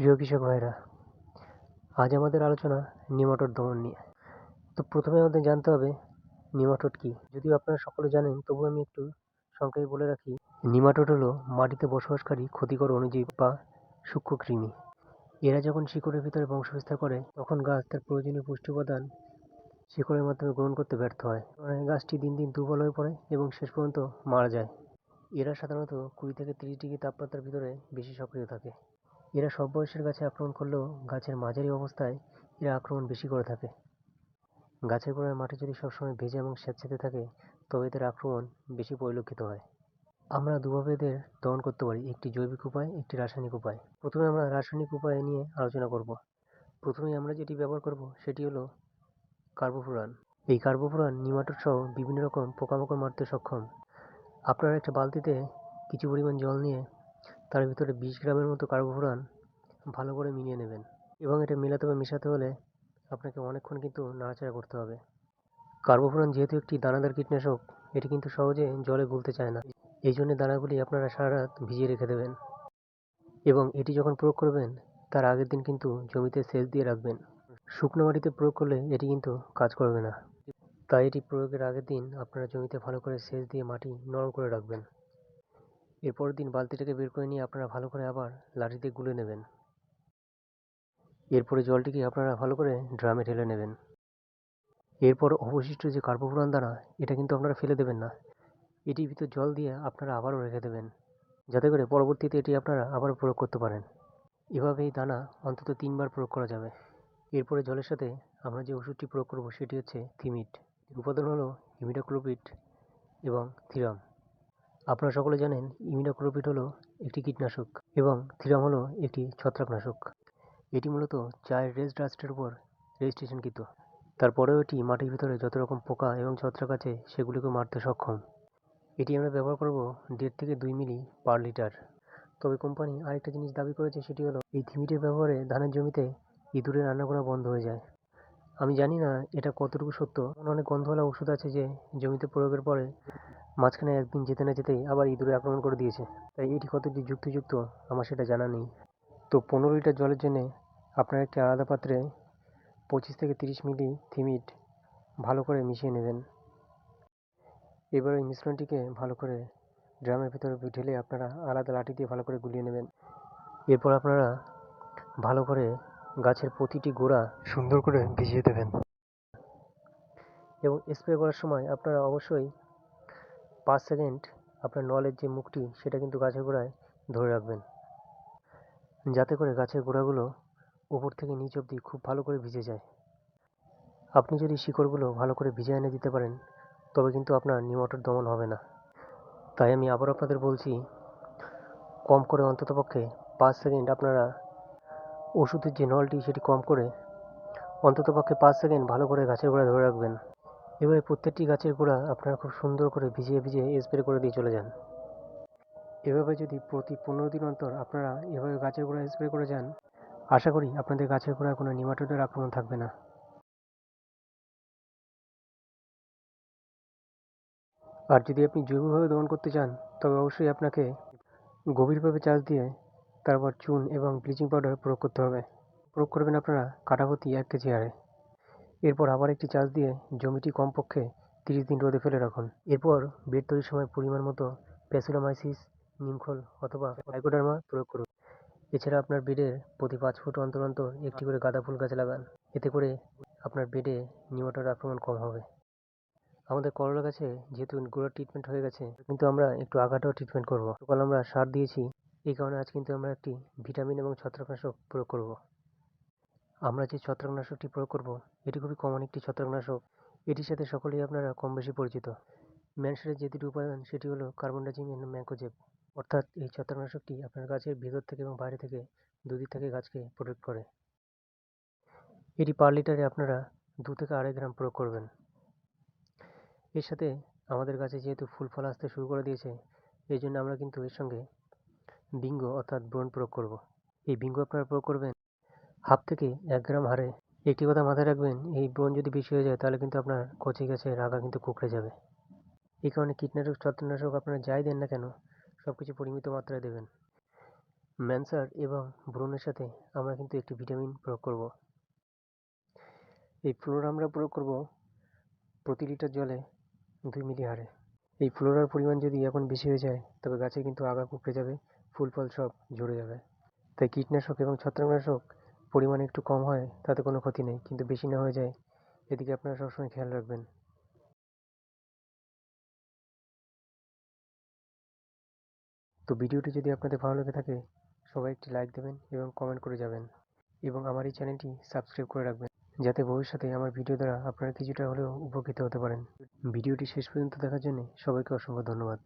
প্রিয় কৃষক ভাইরা, আজ আমাদের আলোচনা নিমাটোড দমন নিয়ে। তো প্রথমে আমাদের জানতে হবে নিমাটোড কি? যদিও আপনারা সকলে জানেন তবু আমি একটু সংক্ষেপে বলে রাখি নিমাটোড হলো মাটিতে বসবাসকারী ক্ষতিকর অণুজীব বা সূক্ষ্ম কৃমি। এরা যখন শিকড়ের ভিতরে বংশবিস্তার করে, তখন গাছ তার প্রয়োজনীয় পুষ্টি উপাদান শিকড়ের মাধ্যমে গ্রহণ করতে ব্যর্থ হয়। গাছটি দিন দিন দুর্বল হয়ে পড়ে এবং শেষ পর্যন্ত মারা যায়। এরা সাধারণত কুড়ি থেকে তিরিশ ডিগ্রি তাপমাত্রার ভিতরে বেশি সক্রিয় থাকে। এরা সব বয়সের গাছে আক্রমণ করলেও গাছের মাঝারি অবস্থায় এরা আক্রমণ বেশি করে থাকে। গাছের গোড়ায় মাটি যদি সবসময় ভেজা এবং স্যাঁতসেঁতে থাকে, তবে এদের আক্রমণ বেশি পরিলক্ষিত হয়। আমরা দুভাবে এদের দমন করতে পারি, একটি জৈবিক উপায়, একটি রাসায়নিক উপায়। প্রথমে আমরা রাসায়নিক উপায় নিয়ে আলোচনা করব। প্রথমেই আমরা যেটি ব্যবহার করব, সেটি হলো কার্বোফুরান। এই কার্বোফুরান, নিমাটোড সহ বিভিন্ন রকম পোকামাকড় মারতে সক্ষম। আপনারা একটা বালতিতে কিছু পরিমাণ জল নিয়ে তার ভিতরে বিশ গ্রামের মতো কার্বোফুরান ভালো করে মিলিয়ে নেবেন এবং এটা মেলাতে বা মেশাতে হলে আপনাকে অনেকক্ষণ কিন্তু নাড়াচাড়া করতে হবে। কার্বোফুরান যেহেতু একটি দানাদার কীটনাশক, এটি কিন্তু সহজে জলে গুলতে চায় না। এই জন্য দানাগুলি আপনারা সারা রাত ভিজিয়ে রেখে দেবেন এবং এটি যখন প্রয়োগ করবেন, তার আগের দিন কিন্তু জমিতে সেচ দিয়ে রাখবেন। শুকনো মাটিতে প্রয়োগ করলে এটি কিন্তু কাজ করবে না। তাই এটি প্রয়োগের আগের দিন আপনারা জমিতে ভালো করে সেচ দিয়ে মাটি নরম করে রাখবেন। এরপরের দিন বালতিটাকে বের করে নিয়ে আপনারা ভালো করে আবার লাঠি দিয়ে গুলে নেবেন। এরপরে জলটিকে আপনারা ভালো করে ড্রামে ঢেলে নেবেন। এরপর অবশিষ্ট যে কার্বোফুরান দানা, এটা কিন্তু আপনারা ফেলে দেবেন না। এটির ভিতর জল দিয়ে আপনারা আবারও রেখে দেবেন, যাতে করে পরবর্তীতে এটি আপনারা আবার প্রয়োগ করতে পারেন। এভাবে এই দানা অন্তত তিনবার প্রয়োগ করা যাবে। এরপরে জলের সাথে আমরা যে ওষুধটি প্রয়োগ করব সেটি হচ্ছে থিমিট। উপাদান হলো ইমিডাক্লোপিড এবং থিরাম। আপনারা সকলে জানেন ইমিডাক্লোপিড হলো একটি কীটনাশক এবং থিরাম হলো একটি ছত্রাকনাশক। এটি মূলত চায়ের রেস ডাস্টের উপর রেজিস্ট্রেশনকৃত তারপরেও এটি মাটির ভিতরে যত রকম পোকা এবং ছত্রাক আছে সেগুলিকে মারতে সক্ষম। এটি আমরা ব্যবহার করব দেড় থেকে দুই মিলি পার লিটার। তবে কোম্পানি আরেকটা জিনিস দাবি করেছে সেটি হলো, এই থিমিটের ব্যবহারে ধানের জমিতে ইঁদুরের রান্না করা বন্ধ হয়ে যায়। আমি জানি না এটা কতটুকু সত্য। অনেক গন্ধওয়ালা ওষুধ আছে যে জমিতে প্রয়োগের পরে মাঝখানে একদিন যেতে না যেতেই আবার ইঁদুরে আক্রমণ করে দিয়েছে। তাই এটি কতটি যুক্তিযুক্ত, আমার সেটা জানা নেই। তো পনেরো লিটার জলের জন্যে আপনার একটি আলাদা পাত্রে পঁচিশ থেকে তিরিশ মিলি থিমিট ভালো করে মিশিয়ে নেবেন। এবার ওই মিশ্রণটিকে ভালো করে ড্রামের ভিতরে ঢেলে আপনারা আলাদা লাঠি দিয়ে ভালো করে গুলিয়ে নেবেন। এরপর আপনারা ভালো করে গাছের প্রতিটি গোড়া সুন্দর করে ভিজিয়ে দেবেন। এবং স্প্রে করার সময় আপনারা অবশ্যই পাঁচ সেকেন্ড আপনার নলের যে মুখটি সেটা কিন্তু গাছের গোড়ায় ধরে রাখবেন। যাতে করে গাছের গোড়াগুলো উপর থেকে নিচ অবধি খুব ভালো করে ভিজে যায়। আপনি যদি শিকড়গুলো ভালো করে ভিজে এনে দিতে পারেন, তবে কিন্তু আপনার নিমটোর দমন হবে না। তাই আমি আবার আপনাদের বলছি, কম করে অন্ততপক্ষে পাঁচ সেকেন্ড আপনারা ওষুধের যে নলটি সেটি কম করে অন্ততপক্ষে পাঁচ সেকেন্ড ভালো করে গাছের গোড়ায় ধরে রাখবেন। এভাবে প্রত্যেকটি গাছের গোড়া আপনারা খুব সুন্দর করে ভিজিয়ে ভিজিয়ে স্প্রে করে দিয়ে চলে যান। এভাবে যদি প্রতি পনেরো দিন অন্তর আপনারা এভাবে গাছের গোড়া স্প্রে করে যান, আশা করি আপনাদের গাছের গোড়ায় কোনো নিমাটোডের আক্রমণ থাকবে না। আর যদি আপনি জৈবভাবে দমন করতে চান, তবে অবশ্যই আপনাকে গভীরভাবে চাষ দিয়ে তারপর চুন এবং ব্লিচিং পাউডার প্রয়োগ করতে হবে। প্রয়োগ করবেন আপনারা কাঠাপতি এক কেজি হারে। এরপর আবার একটি চাষ দিয়ে জমিটি কমপক্ষে তিরিশ দিন রোদে ফেলে রাখুন। এরপর বেড তৈরির সময় পরিমাণ মতো প্যাসিলোমাইসিস নিমখোল অথবা টাইকোডার্মা প্রয়োগ করুন। এছাড়া আপনার বেডের প্রতি পাঁচ ফুট অন্তর অন্তর একটি করে গাঁদা ফুল গাছ লাগান। এতে করে আপনার বেডে নিমাটোড আক্রমণ কম হবে। আমাদের করলা গাছে যেহেতু গোড়ার ট্রিটমেন্ট হয়ে গেছে, কিন্তু আমরা একটু আগাটাও ট্রিটমেন্ট করব। সকাল আমরা সার দিয়েছি। এই কারণে আজ কিন্তু আমরা একটি ভিটামিন এবং ছত্রাকনাশক প্রয়োগ করব। আমরা যে ছত্রাকনাশকটি প্রয়োগ করব, এটি খুবই কমন একটি ছত্রাকনাশক। এটির সাথে সকলেই আপনারা কম বেশি পরিচিত। ম্যানসারের যে দুটি উপাদান, সেটি হলো কার্বন ডাইজিম এবং ম্যাঙ্কোজেব অর্থাৎ এই ছত্রাকনাশকটি আপনার গাছের ভেতর থেকে এবং বাইরে থেকে দুদিক থেকে গাছকে প্রোটেক্ট করে। এটি পার লিটারে আপনারা দু থেকে আড়াই গ্রাম প্রয়োগ করবেন। এর সাথে আমাদের গাছে যেহেতু ফুল ফল আসতে শুরু করে দিয়েছে এই জন্য আমরা কিন্তু এর সঙ্গে বিঙ্গো অর্থাৎ ব্রণ প্রয়োগ করব। এই বিঙ্গো আপনারা প্রয়োগ করবেন হাফ থেকে এক গ্রাম হারে একটি কথা মাথায় রাখবেন, এই ব্রণ যদি বেশি হয়ে যায়, তাহলে কিন্তু আপনার কচি গাছের আগা কিন্তু কুকড়ে যাবে। এই কারণে কীটনাশক ছত্রনাশক আপনারা যাই দেন না কেন সব কিছু পরিমিত মাত্রায় দেবেন। ম্যানসার এবং ব্রণের সাথে আমরা কিন্তু একটি ভিটামিন প্রয়োগ করব। এই ফ্লোর আমরা প্রয়োগ করব প্রতি লিটার জলে দুই মিলি হারে এই ফ্লোরার পরিমাণ যদি এখন বেশি হয়ে যায়, তবে গাছে কিন্তু আগা কুকড়ে যাবে, ফুল ফল সব ঝরে যাবে। তাই কীটনাশক এবং ছত্রাকনাশক পরিমাণ একটু কম হয়, তাতে কোনো ক্ষতি নেই। কিন্তু বেশি না হয়ে যায়, এদিকে আপনারা সবসময় খেয়াল রাখবেন। তো ভিডিওটি যদি আপনাদের ভালো লেগে থাকে, সবাই একটি লাইক দেবেন এবং কমেন্ট করে যাবেন। এবং আমার এই চ্যানেলটি সাবস্ক্রাইব করে রাখবেন, যাতে ভবিষ্যতে আমার ভিডিও দ্বারা আপনারা কিছুটা হলেও উপকৃত হতে পারেন। ভিডিওটি শেষ পর্যন্ত দেখার জন্য সবাইকে অসংখ্য ধন্যবাদ।